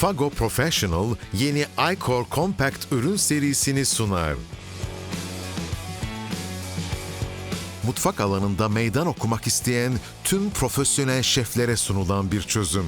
Fago Professional yeni iCore Compact ürün serisini sunar. Mutfak alanında meydan okumak isteyen tüm profesyonel şeflere sunulan bir çözüm.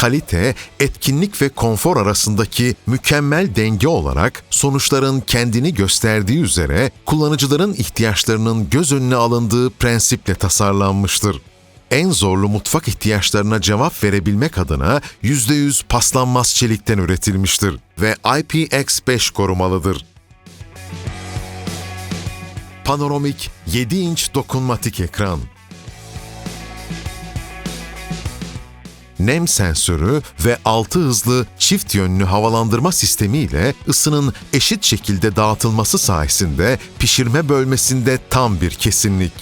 Kalite, etkinlik ve konfor arasındaki mükemmel denge olarak sonuçların kendini gösterdiği üzere kullanıcıların ihtiyaçlarının göz önüne alındığı prensiple tasarlanmıştır. En zorlu mutfak ihtiyaçlarına cevap verebilmek adına %100 paslanmaz çelikten üretilmiştir ve IPX5 korumalıdır. Panoramik 7 inç dokunmatik ekran, nem sensörü ve 6 hızlı çift yönlü havalandırma sistemi ile ısının eşit şekilde dağıtılması sayesinde pişirme bölmesinde tam bir kesinlik.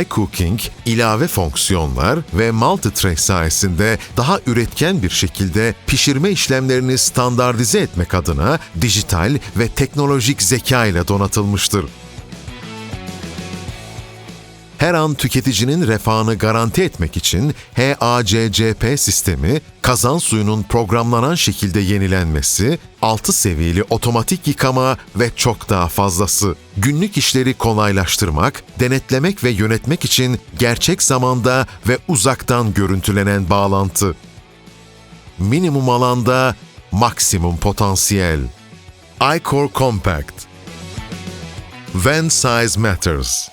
iCooking, ilave fonksiyonlar ve multi-tray sayesinde daha üretken bir şekilde pişirme işlemlerini standartize etmek adına dijital ve teknolojik zeka ile donatılmıştır her an tüketicinin refahını garanti etmek için HACCP sistemi, kazan suyunun programlanan şekilde yenilenmesi, 6 seviyeli otomatik yıkama ve çok daha fazlası. Günlük işleri kolaylaştırmak, denetlemek ve yönetmek için gerçek zamanda ve uzaktan görüntülenen bağlantı. Minimum alanda maksimum potansiyel. iCore Compact When Size Matters